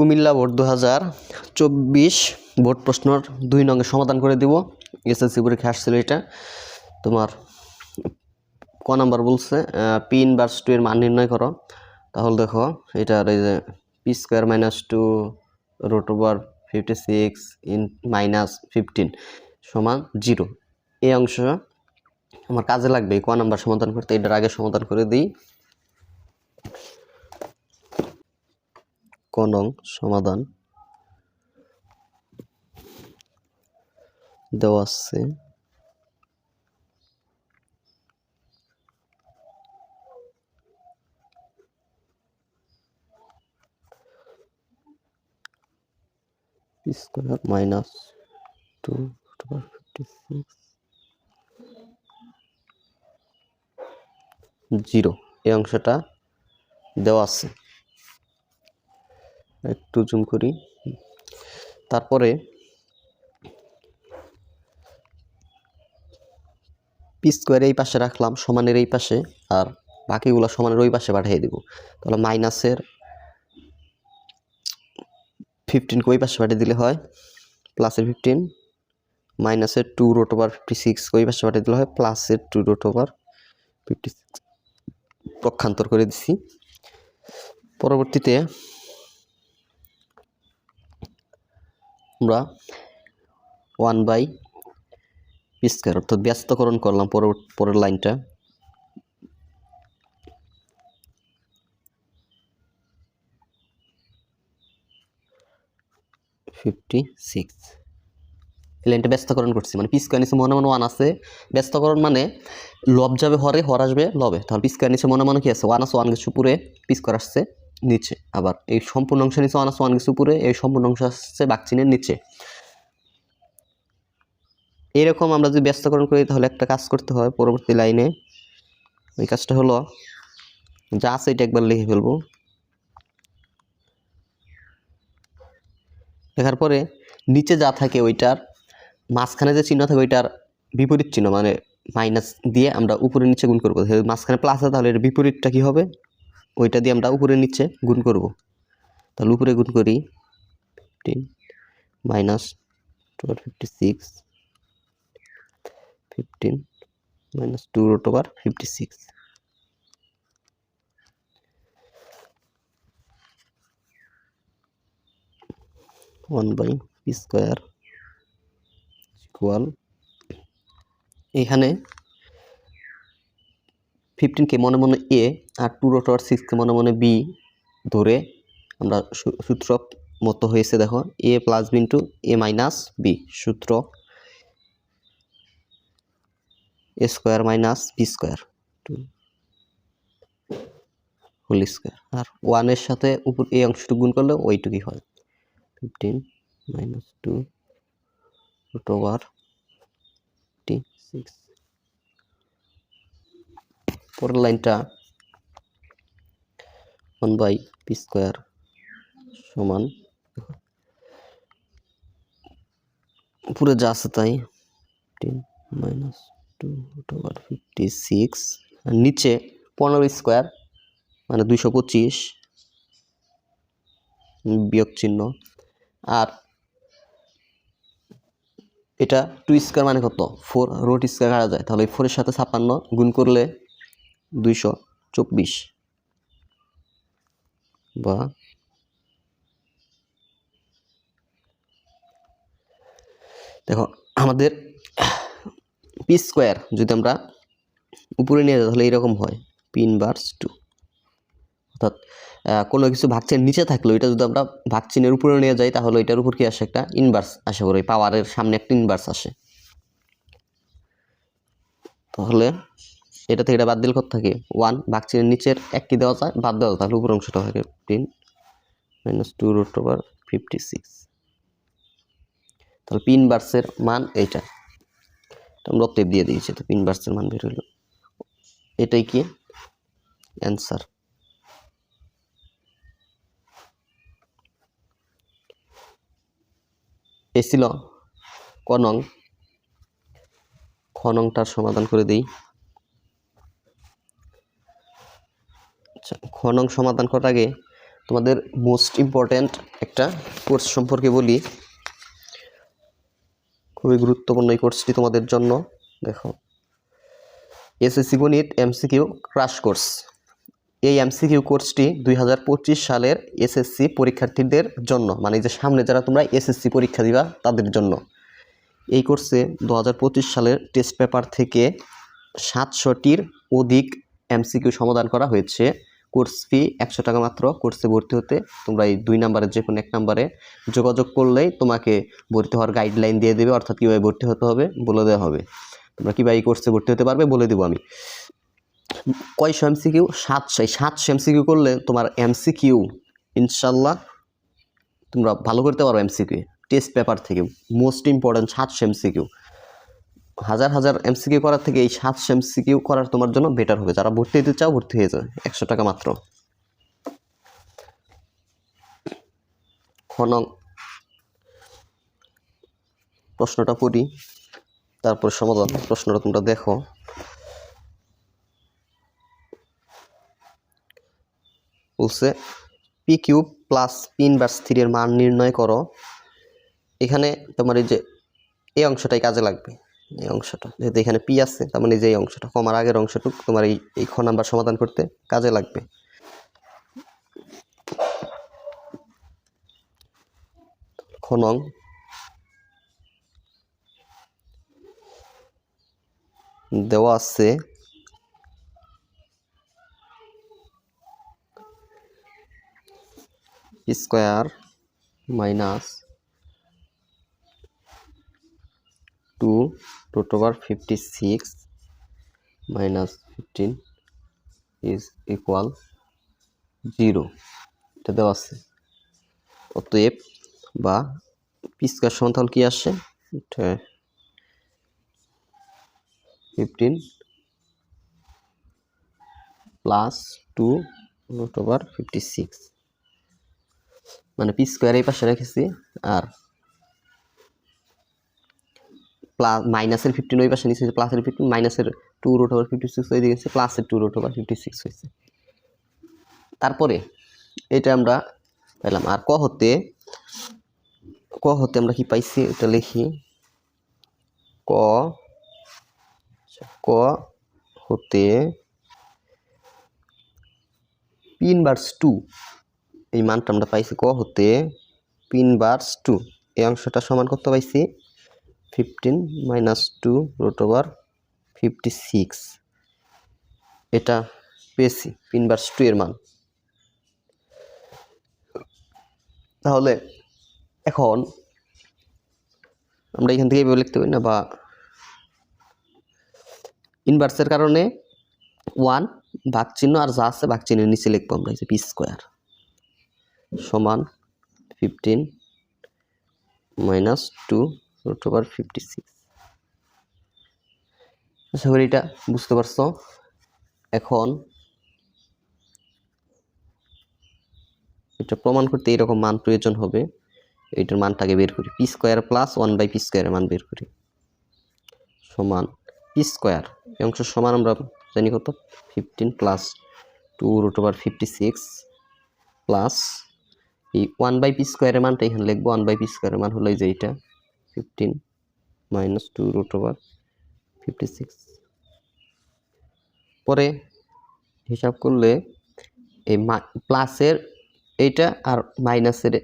Comilla board দু হাজার চব্বিশ বোর্ড প্রশ্নর দুই নঙ্গে সমাধান করে দিব। এসএসসি পরীক্ষা আসছিল এটা। তোমার ক নাম্বার বলছে পি ইনভার্স টু এর মান নির্ণয় করো। তাহলে দেখো, এটার এই যে P square minus two root over fifty six in minus fifteen সমান জিরো এই অংশ আমার কাজে লাগবে ক নাম্বার সমাধান করতে, এটার আগে সমাধান করে দিই। নং সমাধান দেওয়া আছে। Minus two fifty six zero এই অংশটা দেওয়া আছে। একটু জুম করি। তারপরে পি স্কোয়ার এই পাশে রাখলাম, সমানের এই পাশে, আর বাকিগুলো সমানের ওই পাশে পাঠিয়ে দিব। তাহলে মাইনাসের ফিফটিনকে ওই পাশে পাঠিয়ে দিলে হয় প্লাসের ফিফটিন মাইনাসের two root over fifty six ওই পাশে পাঠিয়ে দিলে হয় প্লাসের two root over fifty six পক্ষান্তর করে দিছি। পরবর্তীতে আমরা ওয়ান বাই স্কোয়ার অর্থাৎ ব্যস্তকরণ করলাম পরের পরের লাইনটা। ফিফটি সিক্স এই লাইনটা ব্যস্তকরণ করছি মানে পি নিচে মনে মনে ওয়ান আছে। ব্যস্তকরণ মানে লব যাবে হরে, হর আসবে লবে। তাহলে পি নিচে মনে মনে কি আছে? ওয়ান আছে ওয়ান কিছু উপরে পি স্কোয়ার আসছে। নিচে আবার এই সম্পূর্ণ অংশ নিচে ওয়ান আছে ওয়ান কিছু উপরে এই সম্পূর্ণ অংশ আসছে বাকচিনের নিচে। এরকম আমরা যদি ব্যস্তকরণ করি, তাহলে একটা কাজ করতে হয় পরবর্তী লাইনে। ওই কাজটা হলো, যা আছে এটা একবার লিখে ফেলব। লেখার পরে, নিচে যা থাকে ওইটার, মাঝখানে যে চিহ্ন থাকে ওইটার বিপরীত চিহ্ন মানে মাইনাস দিয়ে আমরা উপরে নিচে গুণ করব। মাঝখানে প্লাস আছে তাহলে এর বিপরীতটা কি হবে? ওইটা দিয়ে আমরা উপরে নিচে গুণ করব। তাহলে উপরে গুণ করি fifteen minus twelve fifty six fifteen minus two root over fifty six one by square equal এখানে ফিফটিনকে মনে মনে এ আর টু রোট ওভার সিক্সকে মনে মনে বি ধরে আমরা সূত্র মতো হয়েছে দেখো A plus B into A minus B সূত্র A square minus B square two whole square আর ওয়ানের সাথে উপর এই অংশটুকু গুণ করলে ওইটুকুই হয় fifteen minus two root over six পরের লাইনটা ওয়ান বাই পি স্কোয়ার সমান। উপরে যা আছে তাই fifteen minus two over fifty six আর নিচে পনেরো স্কোয়ার মানে দুইশো পঁচিশ বিয়োগ চিহ্ন। আর এটা টু স্কোয়ার মানে কত? ফোর রোট স্কোয়ার কাটা যায়। তাহলে ফোরের সাথে ছাপ্পান্ন গুণ করলে দুইশো চব্বিশ বা দেখো, আমাদের পি স্কোয়ার যদি আমরা উপরে নিয়ে যাই, তাহলে এরকম হয় পি ইনভার্স টু অর্থাৎ কোনো কিছু ভাগচিহ্নের নিচে থাকলে ওইটা যদি আমরা ভাগচিহ্নের উপরে নিয়ে যাই, তাহলে এটার উপর কি আসে একটা ইনভার্স আসে করে পাওয়ারের সামনে একটা ইনভার্স আসে। তাহলে এটা থেকে এটা বাদ দিলে কত থাকে? ওয়ান ভাগচিহ্নের নিচের একটি দেওয়া যায়, বাদ দেওয়া তাহলে উপর অংশটা থাকে fifteen minus two root over fifty six তাহলে পিন বার্সের মান এইটা। আমরা অতএব দিয়ে দিয়েছি, তো পিন বার্সের মান বের হইল এটাই কি? অ্যান্সার এ ছিল ক নং। খ নংটার সমাধান করে দিই। আচ্ছা খ নং সমাধান করার আগে তোমাদের মোস্ট ইম্পর্ট্যান্ট একটা কোর্স সম্পর্কে বলি। খুবই গুরুত্বপূর্ণ এই কোর্সটি তোমাদের জন্য। দেখো, এসএসসি গণিত এমসিকিউ ক্রাশ কোর্স এই এমসিকিউ কোর্সটি দুই হাজার পঁচিশ সালের এসএসসি পরীক্ষার্থীদের জন্য মানে যে সামনে যারা তোমরা এসএসসি পরীক্ষা দিবা তাদের জন্য। এই কোর্সে দু হাজার পঁচিশ সালের টেস্ট পেপার থেকে সাতশোটির অধিক এমসিকিউ সমাধান করা হয়েছে। কোর্স ফি একশো টাকা মাত্র, কোর্সে ভর্তি হতে তোমরা এই দুই নাম্বারে যে কোনো এক নাম্বারে যোগাযোগ করলেই তোমাকে ভর্তি হওয়ার গাইডলাইন দিয়ে দেবে, অর্থাৎ কীভাবে ভর্তি হতে হবে বলে দেওয়া হবে। তোমরা কীভাবে এই কোর্সে ভর্তি হতে পারবে বলে দেবো আমি। কয়শো এমসিকিউ সাতশো। এই সাতশো এমসিকিউ করলে তোমার এমসিকিউ ইনশাল্লাহ তোমরা ভালো করতে পারো এমসিকিউ টেস্ট পেপার থেকে মোস্ট ইম্পর্ট্যান্ট সাতশো এমসিকিউ হাজার হাজার এমসিকিউ করার থেকে এই সাতশো এমসিকিউ করার তোমার জন্য বেটার হবে। যারা ভর্তি হতে চাও, ভর্তি হয়ে যাবে একশো টাকা মাত্র। খন প্রশ্নটা পড়ি। তারপর সমাধান। প্রশ্নটা তোমরা দেখো। বলছে P cube plus P inverse থ্রির মান নির্ণয় করো। এখানে তোমার এই যে, এই অংশটাই কাজে লাগবে। এই অংশটা। যেহেতু এখানে পি আছে, তার মানে যে এই অংশটা, কমার আগের অংশটুক তোমার এই এই খ নাম্বার সমাধান করতে কাজে লাগবে। খনং দেওয়া আছে, square minus two root over fifty six minus fifteen is equal zero এটা দেওয়া আছে। অতএব বা পি স্কোয়ার সমান তাহলে কী আসে? Fifteen plus two root over fifty six মানে পি স্কোয়ার এই পাশে রেখেছি, আর প্লাস মাইনাসের ফিফটিন ওই পাশে নিচে হয়েছে প্লাসের ফিফটিন মাইনাসের two root over fifty six হয়ে গেছে প্লাসের two root over fifty six হয়েছে। তারপরে এটা আমরা পেলাম, আর ক হতে ক হতে আমরা কি পাইছি? এটা লিখি, ক ক হতে পিন বার্স টু এই মানটা আমরা পাইছি, ক হতে পিন বার্স টু এই অংশটা সমান করতে পাইছি fifteen minus two root over fifty six এটা পেয়েছি পিন বার্স টু এর মান। তাহলে এখন আমরা এখান থেকে এভাবে লিখতে পারি না, বা ইনভার্সের কারণে ওয়ান ভাগ চিহ্ন আর যা আছে ভাগ চিহ্নের নিচে লিখব আমরা, এই যে পি স্কোয়ার সমান fifteen minus two root over fifty six আশা করি এটা বুঝতে পারছ। এখন এটা প্রমাণ করতে এরকম মান প্রয়োজন হবে। এইটার মানটাকে বের করি। P square plus one by P স্কোয়ারের মান বের করি। সমান পি স্কোয়ার এই অংশ সমান আমরা জানি কত? Fifteen plus two root over fifty six plus এই ওয়ান বাই পি স্কোয়ারের মানটা এখানে লিখব। ওয়ান বাই পি স্কোয়ারের মান হলো এই যে এইটা fifteen minus two root over fifty six পরে হিসাব করলে এই প্লাসের এইটা আর মাইনাসের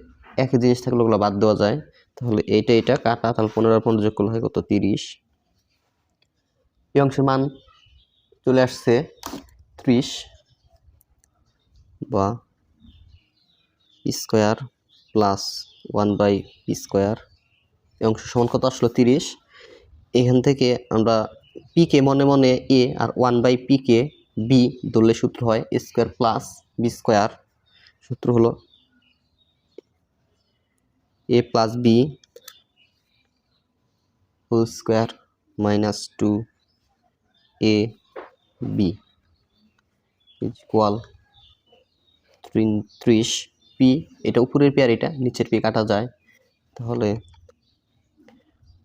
একই জিনিস থাকলে ওগুলো বাদ দেওয়া যায়। তাহলে এইটা এটা কাটা, তাহলে পনেরো পনেরো যোগ করলে হয় কত? তিরিশ। এই অংশের মান চলে আসছে ত্রিশ বা square plus one by square এই অংশ সমান কত আসলো? তিরিশ। এখান থেকে আমরা পিকে মনে মনে এ আর ওয়ান বাই পিকে বি ধরলে সূত্র হয় A square plus B square সূত্র হলো A plus B whole square minus two A B is equal ত্রিশ পি এটা উপরের পি আর এটা, নিচের পি কাটা যায়। তাহলে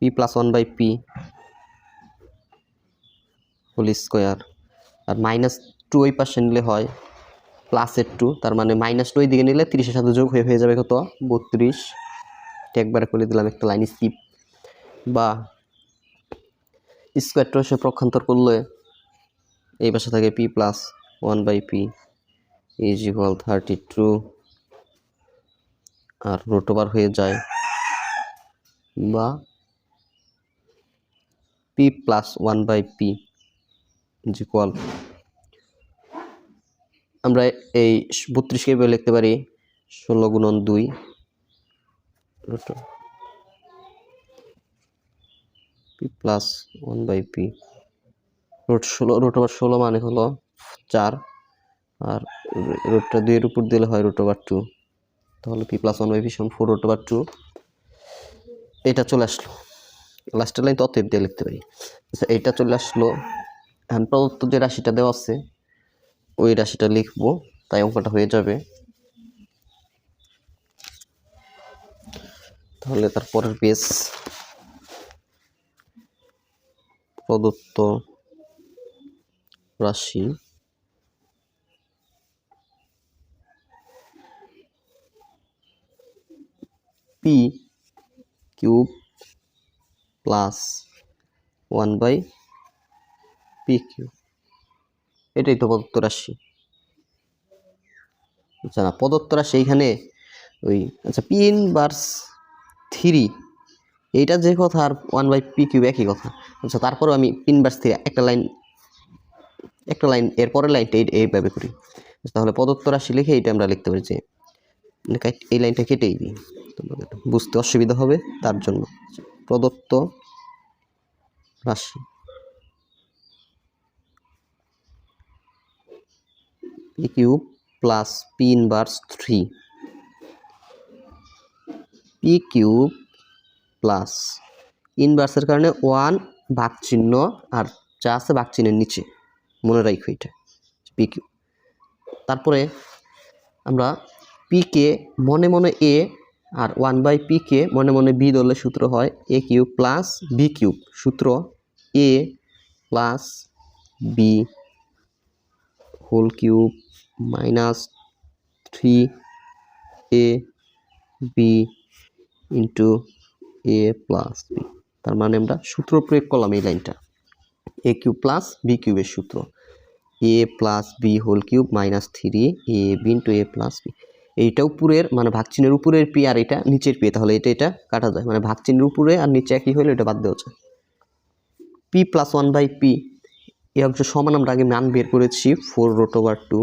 P plus one by P whole square R minus two ওই পাশে নিলে হয় প্লাসের টু তার মানে মাইনাস টু ওই দিকে নিলে তিরিশের সাথে যোগ হয়ে হয়ে যাবে কত? বত্রিশ। একবারে করে দিলাম একটা লাইন স্কিপ বা স্কোয়ার টু এসে প্রক্ষান্তর করলে এই পাশে থাকে P plus one by P is equal thirty two R root over হয়ে যায় বা P plus one by P equal আমরা এই বত্রিশকে এভাবে লিখতে পারি ষোলো গুণন দুই P plus one by P root ষোলো রুট ওভার ষোলো মানে হলো চার আর রুটটা দুইয়ের উপর দিলে হয় রুট ওভার টু তাহলে P plus one by P সমান ফোর রুট ওভার টু এটা চলে আসলো। লাস্টের লাইন অতএব দিয়ে লিখতে পারি। আচ্ছা এইটা চলে আসলো। এখন প্রদত্ত যে রাশিটা দেওয়া আছে, ওই রাশিটা লিখব, তাই অঙ্কটা হয়ে যাবে। তাহলে তারপরের পেজ প্রদত্ত রাশি। P cube plus one by P cube এটাই তো প্রদত্ত রাশি। আচ্ছা না, প্রদত্ত রাশি এইখানে ওই আচ্ছা পি ইনভার্স থ্রি এইটা যে কথা আর ওয়ান বাই পি কিউব একই কথা। আচ্ছা তারপরেও আমি পিন ইনভার্স থ্রি একটা লাইন একটা লাইন এর পরের লাইনটা এই, এইভাবে করি। তাহলে প্রদত্ত রাশি লিখে এইটা আমরা লিখতে পারি যে, এই লাইনটা কেটেই দিই। তোমাদের বুঝতে অসুবিধা হবে তার জন্য। প্রদত্ত রাশি। P cube plus P inverse three P cube plus ইনভার্সের কারণে ওয়ান ভাগ চিহ্ন আর যা আছে ভাগ চিহ্নের নিচে। মনে রাখো এটা পি কিউব তারপরে আমরা পি কে মনে মনে এ আর ওয়ান বাই পি কে মনে মনে বি ধরলে সূত্র হয় A cube plus B cube সূত্র A plus B whole cube minus three A B into A plus B তার মানে আমরা সূত্র প্রয়োগ করলাম এই লাইনটা। এ কিউব প্লাস বি কিউবের সূত্র। A plus B whole cube minus three A B into A plus B এইটা উপরের মানে ভাগচিহ্নের উপরের পি আর এটা নিচের পি, তাহলে এটা এটা কাটা যায়। মানে ভাগচিহ্নের উপরে আর নিচে একই হলে এটা বাদ দেওয়া যায়। P plus one by P এই অংশ সমান আমরা আগে মান বের করেছি ফোর রোট ওভার টু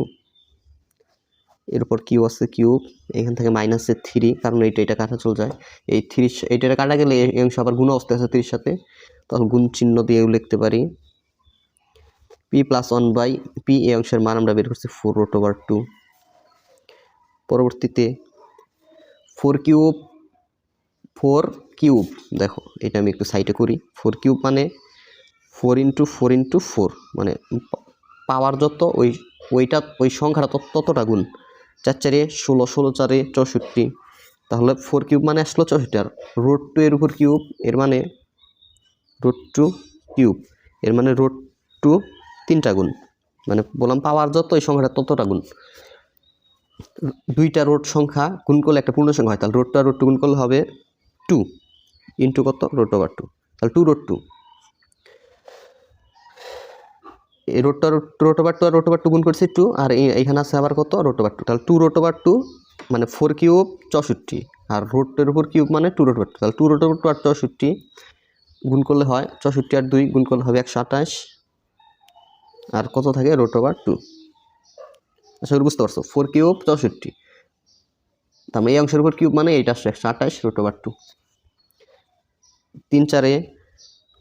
এরপর কিউ আছে কিউব এখান থেকে মাইনাসে থ্রি কারণ এইটা এটা কাটা চলে যায়। এই থ্রি এইটা কাটা গেলে এই অংশ আবার গুণ অবস্থা আছে থ্রির সাথে তখন গুণ চিহ্ন দিয়েও লিখতে পারি। P plus one by P এই অংশের মান আমরা বের করছি ফোর রোট ওভার টু পরবর্তীতে ফোর কিউব ফোর কিউব দেখো, এটা আমি একটু সাইডে করি। ফোর কিউব মানে four into four into four মানে পাওয়ার যত, ওই, ওইটা, ওই সংখ্যাটা তত, ততটা গুণ। চার চারে ষোলো ষোলো চারে চৌষট্টি। তাহলে ফোর কিউব মানে আসলো চৌষট্টি, আর রোড টু এর উপর কিউব এর মানে রোড টু কিউব এর মানে রোড টু তিনটা গুণ। মানে বললাম পাওয়ার যত, ওই সংখ্যাটা ততটা গুণ। দুইটা রোড সংখ্যা গুণ করলে একটা পূর্ণ সংখ্যা হয়। তাহলে রোড টু রোড টু গুণ করলে হবে টু ইন্টু কত? রোড ওভার টু তাহলে টু রোড টু এই রোডটা রোট ওভার টু আর রোট ওভার টু গুণ করছি টু আর এইখানে আছে আবার কত? রোড ওভার টু তাহলে টু রোট ওভার টু মানে ফোর কিউব চৌষট্টি, আর রোটের উপর কিউব মানে টু রোট ওভার টু তাহলে টু রোট ওভার টু আর চৌষট্টি গুণ করলে হয় চৌষট্টি আর দুই, গুণ করলে হবে একশো আঠাশ। আর কত থাকে? রোড ওভার টু আশা করি বুঝতে পারছ। ফোর কিউব চৌষট্টি। মানে এই অংশের উপর কিউব মানে এইটা আসছে একশো আঠাশ রোট ওভার টু তিন চারে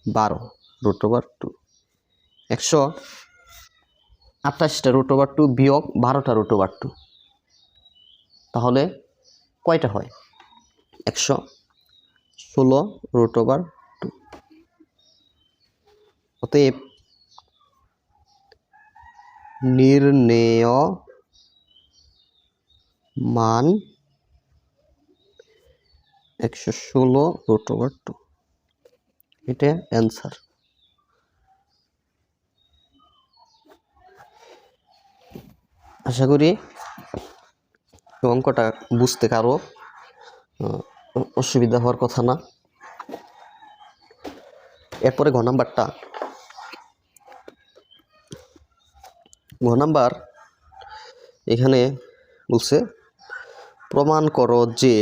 বারো রোট ওভার টু একশো আঠাশটা রুট ওভার টু বিয়োগ বারোটা রুট ওভার টু তাহলে কয়টা হয়? একশো ষোলো রুট ওভার টু অতএব নির্ণেয় মান একশো ষোলো রুট ওভার টু এটা অ্যান্সার আশা করি অঙ্কটা বুঝতে কারও অসুবিধা হওয়ার কথা না। এরপরে ঘ নাম্বারটা। ঘ নাম্বার এখানে বলছে প্রমাণ করো যে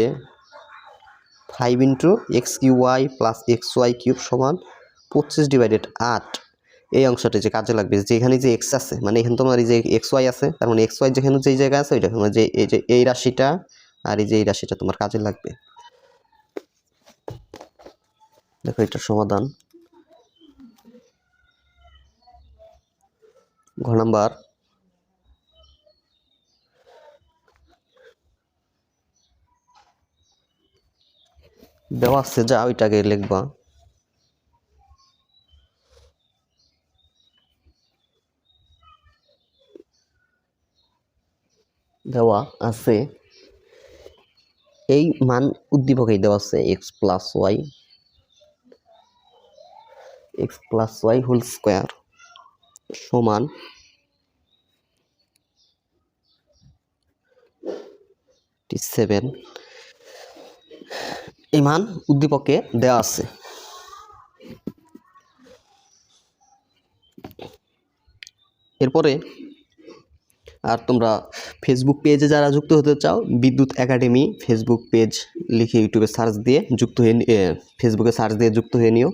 five into X cube Y plus X Y cube সমান পঁচিশ ডিভাইডেড আট। এই অংশটা যে কাজে লাগবে, যে এখানে যে এক্স আছে মানে এখানে তোমার এই যে এক্স ওয়াই আছে, তার মানে এক্স ওয়াই যেখানে যেই জায়গায় আছে, ওইটা তোমার যে এই যে এই রাশিটা আর এই যে এই রাশিটা তোমার কাজে লাগবে। দেখো এটার সমাধান। ঘ নাম্বার দেওয়া আছে, যা ওইটাকে লিখবা। দেওয়া আছে। এই মান উদ্দীপকেই দেওয়া আছে X plus Y X plus Y whole square সমান টি সেভেন এই মান উদ্দীপকে দেওয়া আছে। এরপরে আর তোমরা ফেসবুক পেজে যারা যুক্ত হতে চাও, বিদ্যুৎ একাডেমি ফেসবুক পেজ লিখে ইউটিউবে সার্চ দিয়ে যুক্ত হয়ে ফেসবুকে সার্চ দিয়ে যুক্ত হয়ে নিও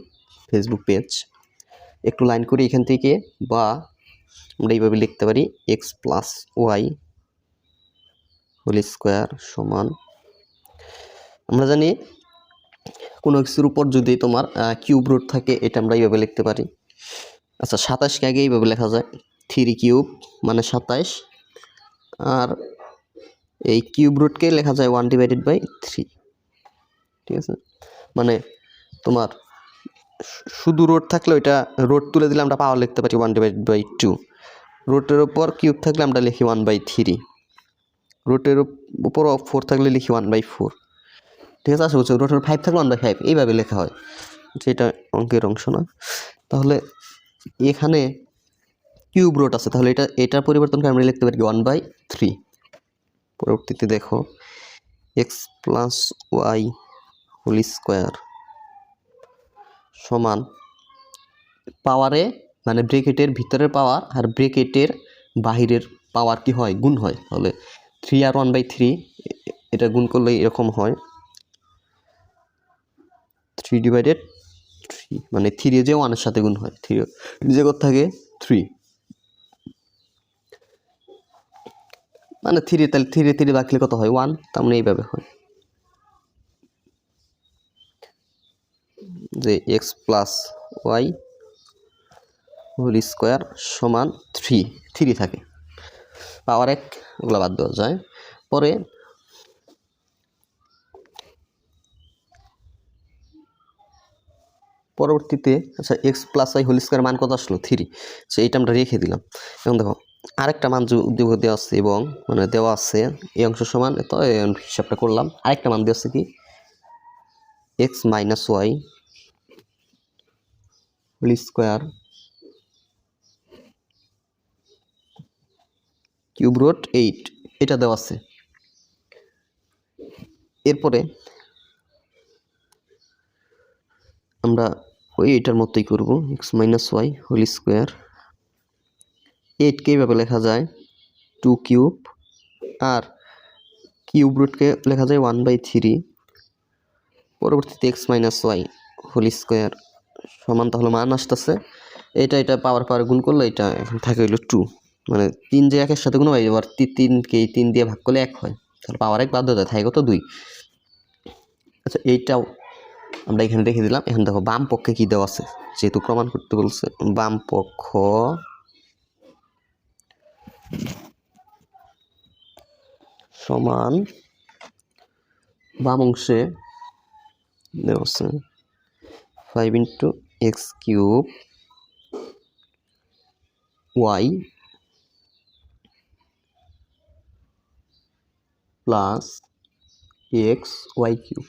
ফেসবুক পেজ একটু লাইন করি এখান থেকে বা আমরা এইভাবে লিখতে পারি X plus Y whole square সমান। আমরা জানি কোনো কিছুর উপর যদি তোমার কিউব রুট থাকে, এটা আমরা এইভাবে লিখতে পারি। আচ্ছা সাতাশকে আগে এইভাবে লেখা যায় থ্রি কিউব মানে সাতাইশ আর এই কিউব রুটকে লেখা যায় ওয়ান ডিভাইডেড বাই থ্রি ঠিক আছে? মানে তোমার শুধু রোড থাকলে ওইটা রোড তুলে দিলে আমরা পাওয়ার লিখতে পারি ওয়ান ডিভাইডেড বাই টু রোটের উপর কিউব থাকলে আমরা লিখি ওয়ান বাই থ্রি রোটের উপর ফোর থাকলে লিখি ওয়ান বাই ফোর ঠিক আছে, আশা করছি রোটের ফাইভ থাকলে ওয়ান বাই ফাইভ এইভাবে লেখা হয়। যেটা অঙ্কের অংশ না। তাহলে এখানে কিউব রুট আছে। তাহলে এটা, এটার পরিবর্তনকে আমরা লিখতে পারি ওয়ান বাই থ্রি পরবর্তীতে দেখো X plus Y whole square সমান পাওয়ারে মানে ব্রেকেটের ভিতরের পাওয়ার আর ব্রেকেটের বাহিরের পাওয়ার কি হয়? গুণ হয়। তাহলে থ্রি আর ওয়ান বাই থ্রি এটা গুণ করলে এরকম হয়। থ্রি ডিভাইডেড থ্রি মানে থ্রি যে ওয়ানের সাথে গুণ হয় থ্রি যে কত থাকে থ্রি মানে থ্রি তাহলে থ্রি থ্রি রাখলে কত হয়? ওয়ান তার মানে এইভাবে হয়। যে X plus Y whole square সমান থ্রি থ্রি থাকে। পাওয়ার এক, ওগুলো বাদ দেওয়া যায়। পরে পরবর্তীতে আচ্ছা X plus Y whole square মান কত আসলো? থ্রি সো এইটা আমরা রেখে দিলাম। এবং দেখো, আরেকটা মান যে উদ্যোগ দেওয়া আছে এবং মানে দেওয়া আছে, এই অংশ সমান, তো হিসাবটা করলাম। আরেকটা মান দেওয়া আছে কি? X minus Y whole square cube root eight এটা দেওয়া আছে। এরপরে আমরা ওই এটার মতোই করব X minus Y whole square এইটকে এইভাবে লেখা যায় টু কিউব আর কিউব রুটকে লেখা যায় ওয়ান বাই থ্রি পরবর্তীতে X minus Y whole square সমান, তাহলে মান আসতেছে। এটা এটা পাওয়ার পাওয়ার গুণ করলে এটা এখন থাকে হইল টু মানে তিন যে একের সাথে গুণ হয়, এবার তিনকে তিন দিয়ে ভাগ করলে এক হয়। তাহলে পাওয়ার এক হয়ে থাকে কত দুই? আচ্ছা এইটাও আমরা এখানে রেখে দিলাম। এখন দেখো, বাম পক্ষে কি দেওয়া আছে? যেহেতু প্রমাণ করতে বলছে, বাম পক্ষ সমান বাম অংশে দেওয়া আছে। Five into X cube Y plus X Y cube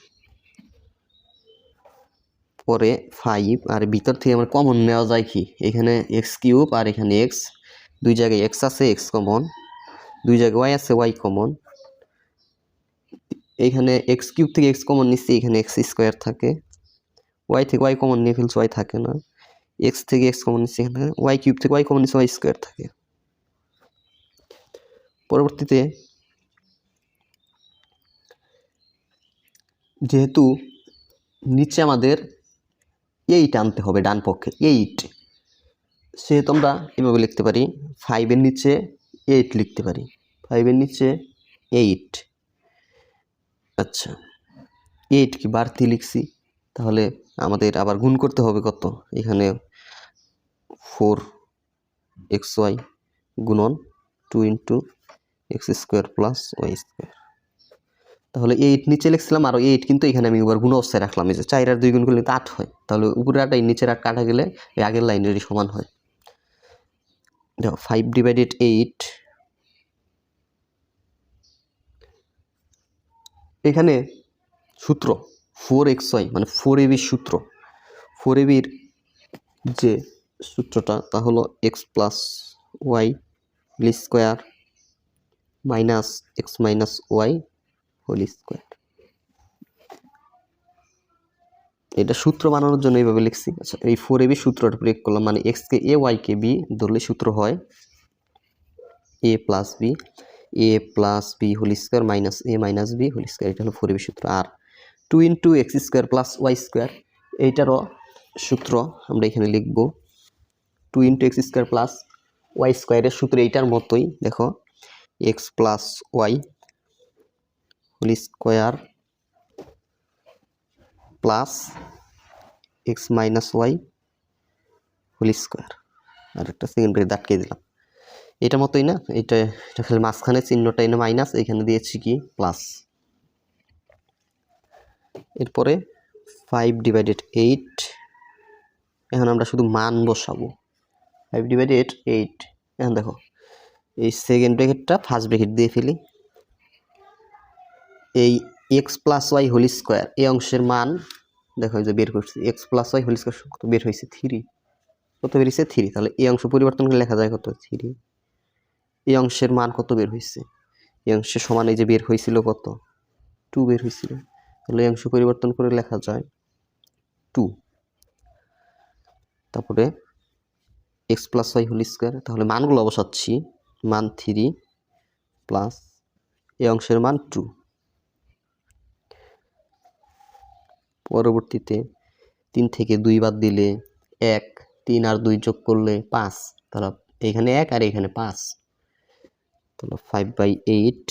পরে ফাইভ আর ভিতর থেকে আমার কমন নেওয়া যায় কি? এখানে এক্স কিউব আর এখানে এক্স দুই জায়গায় এক্স আছে এক্স কমন দুই জায়গায় ওয়াই আছে ওয়াই কমন এখানে এক্স কিউব থেকে এক্স কমন নিচ্ছি, এখানে এক্স স্কোয়ার থাকে। ওয়াই থেকে ওয়াই কমন নিয়ে ফেলছি ওয়াই থাকে না। এক্স থেকে এক্স কমন নিচ্ছি, এখানে ওয়াই কিউব থেকে ওয়াই কমন নিচ্ছি ওয়াই স্কোয়ার থাকে। পরবর্তীতে, যেহেতু নিচে আমাদের এইট আনতে হবে ডান পক্ষে, এইট। সেহেতু আমরা এভাবে লিখতে পারি ফাইভের নিচে এইট লিখতে পারি ফাইভের নিচে এইট আচ্ছা এইট কি বাড়তি লিখছি? তাহলে আমাদের আবার গুণ করতে হবে কত? এখানে ফোর এক্স ওয়াই গুণন two into x square plus y square তাহলে এইট নিচে লিখছিলাম, আর এইট কিন্তু এখানে আমি এবার গুণ অবস্থায় রাখলাম। এই যে চার আর দুই গুণ করলে আট হয়। তাহলে উপরে আট এই নিচের আট কাটা গেলে এই আগের লাইনেরই সমান হয়। দেখো ফাইভ ডিভাইডেড এইট এখানে সূত্র ফোর এক্স ওয়াই মানে ফোর এবির সূত্র। ফোর এবির যে সূত্রটা, তা হলো x plus y square minus x minus y whole square এটা সূত্র বানানোর জন্য এইভাবে লিখছি। আচ্ছা এই ফোর এবি সূত্রটা প্রয়োগ করলাম মানে এক্সকে এ ওয়াইকে বি ধরলে সূত্র হয় a plus b a plus b whole square minus a minus b whole square এটা হলো ফোর এবি সূত্র। আর two into x square plus y square এইটারও সূত্র আমরা এখানে লিখব। Two into x square plus y স্কোয়ারের সূত্র এইটার মতোই, দেখো x plus y whole square plus x minus y whole square. আর একটা সেকেন্ড ব্রেক আটকে দিলাম। এটা মতোই না? এটা এটা খালি মাঝখানে চিহ্নটা এনে মাইনাস এখানে দিয়েছি কি? প্লাস এরপরে ফাইভ ডিভাইডেড এইট এখন আমরা শুধু মান বসাবো। ফাইভ ডিভাইডেড এইট এখন দেখো, এই সেকেন্ড ব্র্যাকেটটা ফার্স্ট ব্র্যাকেট দিয়ে ফেলি। এই x plus y whole square এই অংশের মান, দেখো যে বের করছি x plus y whole square কত বের হয়েছে? থ্রি কত বেরিয়েছে থ্রি তাহলে এই অংশ পরিবর্তন করে লেখা যায় কত? থ্রি এই অংশের মান কত বের হয়েছে? এই অংশের সমান এই যে বের হয়েছিল কত? টু বের হয়েছিল। তাহলে এই অংশ পরিবর্তন করে লেখা যায় টু তারপরে x plus y whole square তাহলে মানগুলো বসাচ্ছি মান থ্রি প্লাস এই অংশের মান টু পরবর্তীতে তিন থেকে দুই বাদ দিলে এক, তিন আর দুই যোগ করলে পাঁচ। তাহলে এখানে এক আর এখানে পাঁচ। তাহলে ফাইভ বাই এইট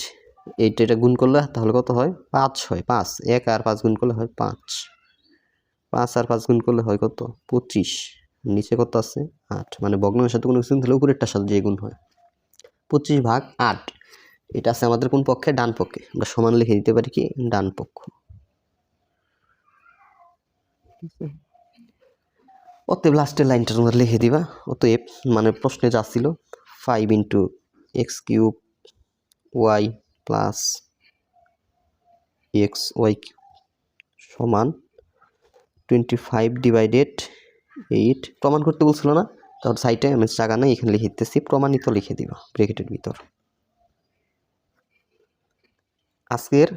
এইট এটা গুণ করলে তাহলে কত হয়? পাঁচ হয়, পাঁচ। এক আর পাঁচ গুণ করলে হয় পাঁচ। পাঁচ আর পাঁচ গুণ করলে হয় কত? পঁচিশ। নিচে কত আছে? আট। মানে ভগ্নাংশের সাথে কোনো কিছু তাহলে উপরেরটার সাথে যে গুণ হয়। পঁচিশ ভাগ আট। এটা আছে আমাদের কোন পক্ষে? ডান পক্ষে। আমরা সমান লিখে দিতে পারি কি? ডান পক্ষ। অতএব লাস্টের লাইনটা তোমরা লিখে দিবা। অতএব মানে প্রশ্নে যা ছিল five into x cube y plus x y সমান টোয়েন্টি ফাইভ ডিভাইডেড এইট প্রমাণ করতে বলছিল না, তাহলে সাইটে আমি জায়গা নেই, এখানে লিখে দিতেছি। প্রমাণিত লিখে দিবা ব্রেকেটের ভিতর। আজকের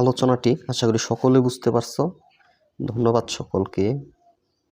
আলোচনাটি আশা করি সকলে বুঝতে পারছ। ধন্যবাদ সকলকে।